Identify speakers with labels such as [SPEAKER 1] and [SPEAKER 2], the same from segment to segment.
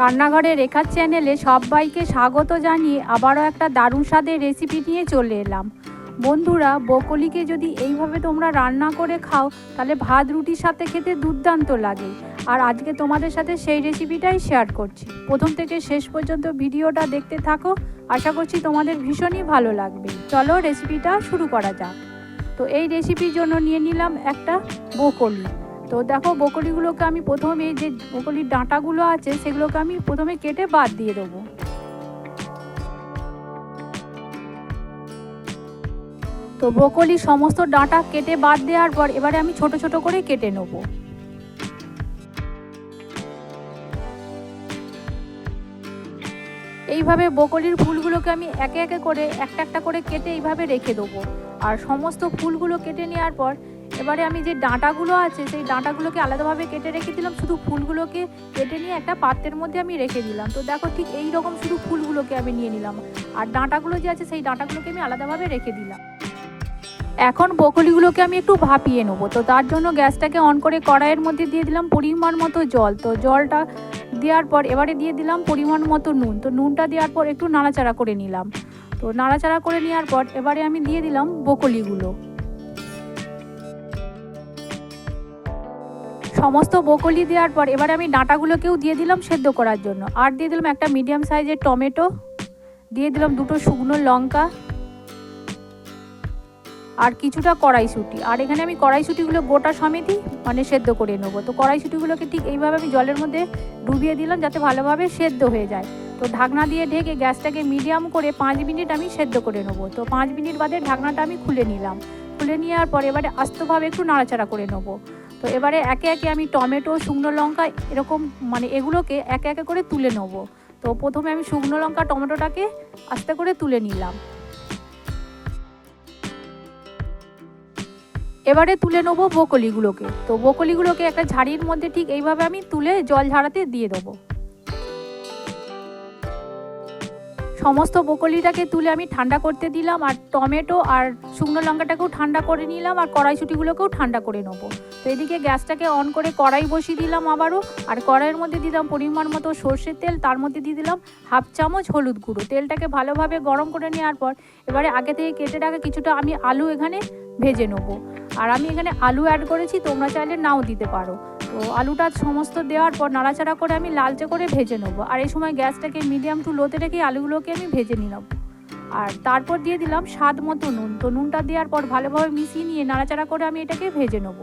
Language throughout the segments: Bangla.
[SPEAKER 1] রান্নাঘরে রেখার চ্যানেলে সবাইকে স্বাগত জানিয়ে আবারও একটা দারুণ স্বাদের রেসিপি নিয়ে চলে এলাম। বন্ধুরা, বকলিকে যদি এইভাবে তোমরা রান্না করে খাও, তাহলে ভাত রুটির সাথে খেতে দুর্দান্ত লাগে। আর আজকে তোমাদের সাথে সেই রেসিপিটাই শেয়ার করছি। প্রথম থেকে শেষ পর্যন্ত ভিডিওটা দেখতে থাকো। আশা করছি তোমাদের ভীষণই ভালো লাগবে। চলো রেসিপিটা শুরু করা যাক। তো এই রেসিপির জন্য নিয়ে নিলাম একটা বকলি। তো দেখো বকলিগুলোকে আমি প্রথমে যে বকলির ডাঁটাগুলো আছে, সেগুলোকে আমি প্রথমে কেটে বাদ দিয়ে দেবো। তো ব্রোকলি সমস্ত ডাঁটা কেটে বাদ দেওয়ার পর এবারে আমি ছোট ছোট করে কেটে নেব। এইভাবে বকলির ফুলগুলোকে আমি একে একে করে একটা একটা করে কেটে এইভাবে রেখে দেবো। আর সমস্ত ফুলগুলো কেটে নেওয়ার পর এবারে আমি যে ডাঁটাগুলো আছে, সেই ডাঁটাগুলোকে আলাদাভাবে কেটে রেখে দিলাম। শুধু ফুলগুলোকে কেটে নিয়ে একটা পাত্রের মধ্যে আমি রেখে দিলাম। তো দেখো ঠিক এই রকম শুধু ফুলগুলোকে আমি নিয়ে নিলাম। আর ডাঁটাগুলো যে আছে, সেই ডাঁটাগুলোকে আমি আলাদাভাবে রেখে দিলাম। এখন বকলিগুলোকে আমি একটু ভাপিয়ে নেব। তো তার জন্য গ্যাসটাকে অন করে কড়াইয়ের মধ্যে দিয়ে দিলাম পরিমাণ মতো জল। তো জলটা দেওয়ার পর এবারে দিয়ে দিলাম পরিমাণ মতো নুন। তো নুনটা দেওয়ার পর একটু নাড়াচাড়া করে নিলাম। তো নাড়াচাড়া করে নেওয়ার পর এবারে আমি দিয়ে দিলাম বকলিগুলো। সমস্ত বকলি দেওয়ার পর এবারে আমি ডাঁটাগুলোকেও দিয়ে দিলাম সেদ্ধ করার জন্য। আর দিয়ে দিলাম একটা মিডিয়াম সাইজের টমেটো, দিয়ে দিলাম দুটো শুকনো লঙ্কা, আর কিছুটা কড়াইশুঁটি। আর এখানে আমি কড়াইশুঁটিগুলো গোটা সমেতই মানে সেদ্ধ করে নেব। তো কড়াইশুঁটিগুলোকে ঠিক এইভাবে আমি জলের মধ্যে ডুবিয়ে দিলাম যাতে ভালোভাবে সেদ্ধ হয়ে যায়। তো ঢাকনা দিয়ে ঢেকে গ্যাসটাকে মিডিয়াম করে পাঁচ মিনিট আমি সেদ্ধ করে নেব। তো পাঁচ মিনিট বাদে ঢাকনাটা আমি খুলে নিলাম। খুলে নেওয়ার পর এবারে আস্তভাবে একটু নাড়াচাড়া করে নেব। তো এবারে একে একে আমি টমেটো, শুকনো লঙ্কা এরকম মানে এগুলোকে একে একে করে তুলে নেব। তো প্রথমে আমি শুকনো লঙ্কা, টমেটোটাকে আস্তে করে তুলে নিলাম। এবারে তুলে নেব বকলিগুলোকে তো বকলিগুলোকে একটা ঝাড়ির মধ্যে ঠিক এইভাবে আমি তুলে জল ঝাড়াতে দিয়ে দেবো। সমস্ত বকলিটাকে তুলে আমি ঠান্ডা করতে দিলাম আর টমেটো আর শুকনো লঙ্কাটাকেও ঠান্ডা করে নিলাম আর কড়াইশুটিগুলোকেও ঠান্ডা করে নেব। তো এদিকে গ্যাসটাকে অন করে কড়াই বসিয়ে দিলাম আবারও আর কড়াইয়ের মধ্যে দিলাম পরিমাণ মতো সর্ষের তেল, তার মধ্যে দিয়ে দিলাম হাফ চামচ হলুদ গুঁড়ো। তেলটাকে ভালোভাবে গরম করে নেওয়ার পর এবারে আগে থেকে কেটে রাখা কিছুটা আমি আলু এখানে ভেজে নেব। আর আমি এখানে আলু অ্যাড করেছি, তোমরা চাইলে নাও দিতে পারো। তো আলুটা সমস্ত দেওয়ার পর নাড়াচাড়া করে আমি লালচে করে ভেজে নেব। আর এই সময় গ্যাসটাকে মিডিয়াম টু লোতে রেখে আলুগুলোকে আমি ভেজে নিলাম আর তারপর দিয়ে দিলাম স্বাদ মতো নুন। তো নুনটা দেওয়ার পর ভালোভাবে মিশিয়ে নিয়ে নাড়াচাড়া করে আমি এটাকে ভেজে নেব।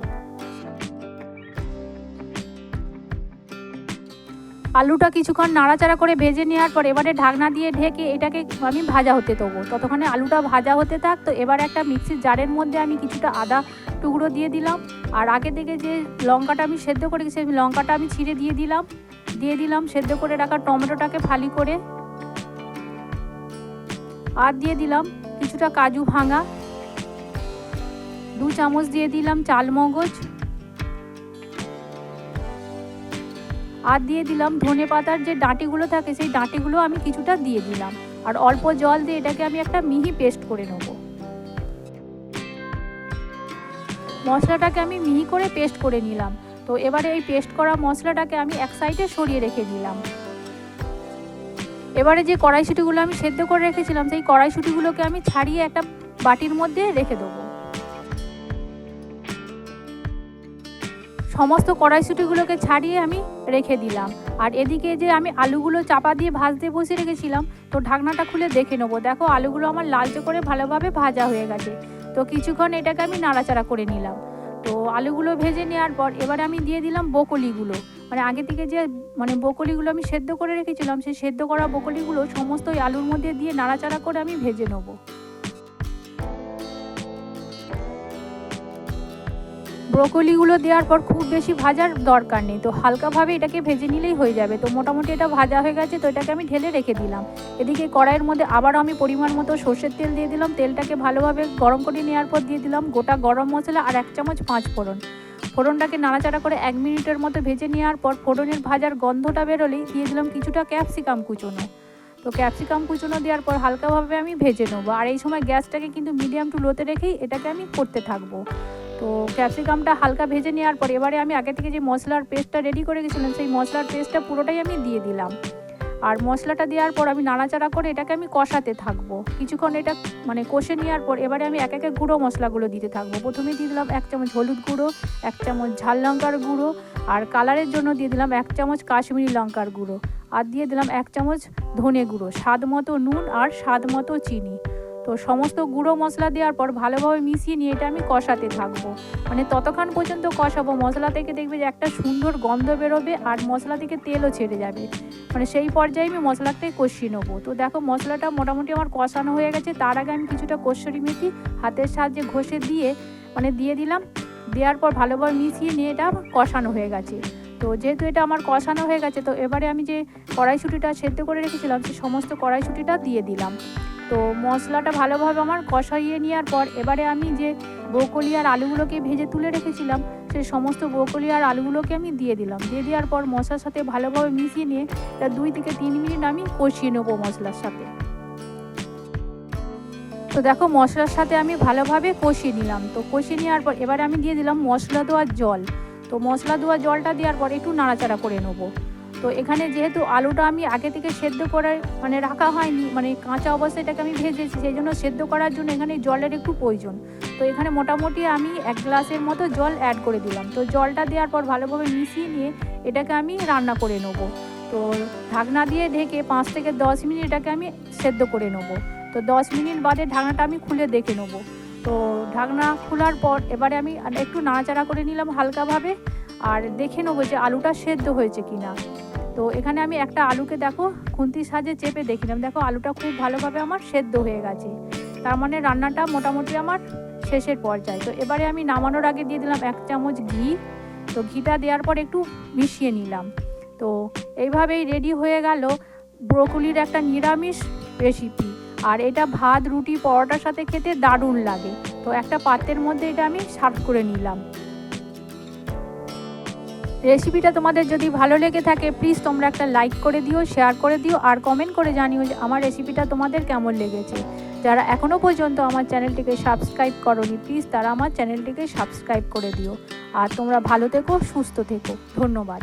[SPEAKER 1] আলুটা কিছুক্ষণ নাড়াচাড়া করে ভেজে নেওয়ার পর এবারে ঢাকনা দিয়ে ঢেকে এটাকে আমি ভাজা হতে দেবো। ততক্ষণে আলুটা ভাজা হতে থাক। তো এবার একটা মিক্সির জারের মধ্যে আমি কিছুটা আদা টুকরো দিয়ে দিলাম। আর আগে থেকে যে লঙ্কাটা আমি সেদ্ধ করে সেই লঙ্কাটা আমি ছিঁড়ে দিয়ে দিলাম। দিয়ে দিলাম, সেদ্ধ করে রাখা টমেটোটাকে ফালি করে। আর দিয়ে দিলাম কিছুটা কাজু ভাঙা। দু চামচ দিয়ে দিলাম চালমগজ। আর দিয়ে দিলাম ধনে পাতার যে ডাঁটিগুলো থাকে, সেই ডাঁটিগুলো আমি কিছুটা দিয়ে দিলাম। আর অল্প জল দিয়ে এটাকে আমি একটা মিহি পেস্ট করে নেব। মশলাটাকে আমি মিহি করে পেস্ট করে নিলাম। তো এবারে এই পেস্ট করা মশলাটাকে আমি এক সাইডে সরিয়ে রেখে দিলাম। এবারে যে কড়াইশুটিগুলো আমি সেদ্ধ করে রেখেছিলাম, সেই কড়াইশুটিগুলোকে আমি ছাড়িয়ে একটা বাটির মধ্যে রেখে দেবো। সমস্ত কড়াইশুটিগুলোকে ছাড়িয়ে আমি রেখে দিলাম। আর এদিকে যে আমি আলুগুলো চাপা দিয়ে ভাজতে বসে রেখেছিলাম, তো ঢাকনাটা খুলে দেখে নেব। দেখো, আলুগুলো আমার লালচে করে ভালোভাবে ভাজা হয়ে গেছে। তো কিছুক্ষণ এটাকে আমি নাড়াচাড়া করে নিলাম। তো আলুগুলো ভেজে নেওয়ার পর এবারে আমি দিয়ে দিলাম বকলিগুলো। মানে আগে থেকে যে মানে বকলিগুলো আমি সেদ্ধ করে রেখেছিলাম, সেই সেদ্ধ করা বকলিগুলো সমস্ত আলুর মধ্যে দিয়ে নাড়াচাড়া করে আমি ভেজে নেব। ব্রোকলিগুলো দেওয়ার পর খুব বেশি ভাজার দরকার নেই। তো হালকাভাবে এটাকে ভেজে নিলেই হয়ে যাবে। তো মোটামুটি এটা ভাজা হয়ে গেছে, তো এটাকে আমি ঢেলে রেখে দিলাম। এদিকে কড়াইয়ের মধ্যে আবারও আমি পরিমাণ মতো সর্ষের তেল দিয়ে দিলাম। তেলটাকে ভালোভাবে গরম করে নেওয়ার পর দিয়ে দিলাম গোটা গরম মশলা আর এক চামচ পাঁচ ফোড়ন। ফোড়নটাকে নাড়াচাড়া করে এক মিনিটের মতো ভেজে নেওয়ার পর ফোড়নের ভাজার গন্ধটা বেরোলেই দিয়ে দিলাম কিছুটা ক্যাপসিকাম কুচোনো। তো ক্যাপসিকাম কুচোনো দেওয়ার পর হালকাভাবে আমি ভেজে নেব। আর এই সময় গ্যাসটাকে কিন্তু মিডিয়াম টু লোতে রেখেই এটাকে আমি করতে থাকব। তো ক্যাপসিকামটা হালকা ভেজে নেওয়ার পর এবারে আমি আগে থেকে যে মশলার পেস্টটা রেডি করে গেছিলাম, সেই মশলার পেস্টটা পুরোটাই আমি দিয়ে দিলাম। আর মশলাটা দেওয়ার পর আমি নাড়াচাড়া করে এটাকে আমি কষাতে থাকব। কিছুক্ষণ এটা মানে কষে নেওয়ার পর এবারে আমি এক একে গুঁড়ো মশলাগুলো দিতে থাকব। প্রথমে দিয়ে দিলাম এক চামচ হলুদ গুঁড়ো, এক চামচ ঝাল লঙ্কার গুঁড়ো, আর কালারের জন্য দিয়ে দিলাম এক চামচ কাশ্মীরি লঙ্কার গুঁড়ো। আর দিয়ে দিলাম এক চামচ ধনে গুঁড়ো, স্বাদ মতো নুন আর স্বাদ মতো চিনি। তো সমস্ত গুঁড়ো মশলা দেওয়ার পর ভালোভাবে মিশিয়ে নিয়ে এটা আমি কষাতে থাকব। মানে ততক্ষণ পর্যন্ত কষাবো। মশলা থেকে দেখবে যে একটা সুন্দর গন্ধ বেরোবে আর মশলা থেকে তেলও ছেড়ে যাবে। মানে সেই পর্যায়ে আমি মশলাটাই কষিয়ে নেব। তো দেখো মশলাটা মোটামুটি আমার কষানো হয়ে গেছে। তার আগে আমি কিছুটা কষরি মেথি হাতের সাহায্যে ঘষে দিয়ে মানে দিয়ে দিলাম। দেওয়ার পর ভালোভাবে মিশিয়ে নিয়ে এটা কষানো হয়ে গেছে। তো যেহেতু এটা আমার কষানো হয়ে গেছে, তো এবারে আমি যে কড়াইশুঁটিটা সেদ্ধ করে রেখেছিলাম, সে সমস্ত কড়াইশুঁটিটা দিয়ে দিলাম। তো মশলাটা ভালোভাবে আমার কষাইয়ে নেওয়ার পর এবারে আমি যে ব্রোকলি আর আলুগুলোকে ভেজে তুলে রেখেছিলাম সেই সমস্ত ব্রোকলি আর আলুগুলোকে আমি দিয়ে দিলাম। দিয়ে দেওয়ার পর মশলার সাথে ভালোভাবে মিশিয়ে নিয়ে তার দুই থেকে তিন মিনিট আমি কষিয়ে নেব মশলার সাথে। তো দেখো মশলার সাথে আমি ভালোভাবে কষিয়ে নিলাম। তো কষিয়ে নেওয়ার পর এবারে আমি দিয়ে দিলাম মশলা দেওয়ার জল। তো মশলা দেওয়া জলটা দেওয়ার পর একটু নাড়াচাড়া করে নেব। তো এখানে যেহেতু আলুটা আমি আগে থেকে সেদ্ধ করে মানে রাখা হয়নি মানে কাঁচা অবস্থায় এটাকে আমি ভেজেছি, সেই জন্য সেদ্ধ করার জন্য এখানে জলের একটু প্রয়োজন। তো এখানে মোটামুটি আমি এক গ্লাসের মতো জল অ্যাড করে দিলাম। তো জলটা দেওয়ার পর ভালোভাবে মিশিয়ে নিয়ে এটাকে আমি রান্না করে নেব। তো ঢাকনা দিয়ে ঢেকে পাঁচ থেকে দশ মিনিট এটাকে আমি সেদ্ধ করে নেব। তো দশ মিনিট বাদে ঢাকনাটা আমি খুলে দেখে নেব। তো ঢাকনা খোলার পর এবারে আমি একটু নাড়াচাড়া করে নিলাম হালকাভাবে, আর দেখে নেব যে আলুটা সেদ্ধ হয়েছে কিনা। তো এখানে আমি একটা আলুকে দেখো খুন্তির সাহায্যে চেপে দেখিলাম। দেখো আলুটা খুব ভালোভাবে আমার সেদ্ধ হয়ে গেছে। তার মানে রান্নাটা মোটামুটি আমার শেষের পর্যায়ে। তো এবারে আমি নামানোর আগে দিয়ে দিলাম এক চামচ ঘি। তো ঘিটা দেওয়ার পর একটু মিশিয়ে নিলাম। তো এইভাবেই রেডি হয়ে গেল ব্রোকলির একটা নিরামিষ রেসিপি। আর এটা ভাত, রুটি, পরোটার সাথে খেতে দারুণ লাগে। তো একটা পাত্রের মধ্যে এটা আমি সার্ভ করে নিলাম। রেসিপিটা তোমাদের যদি ভালো লেগে থাকে প্লিজ তোমরা একটা লাইক করে দিও শেয়ার করে দিও, আর কমেন্ট করে জানিও যে আমার রেসিপিটা তোমাদের কেমন লেগেছে। যারা এখনও পর্যন্ত আমার চ্যানেলটিকে সাবস্ক্রাইব করনি প্লিজ তারা আমার চ্যানেলটিকে সাবস্ক্রাইব করে দিও। আর তোমরা ভালো থেকো, সুস্থ থেকো। ধন্যবাদ।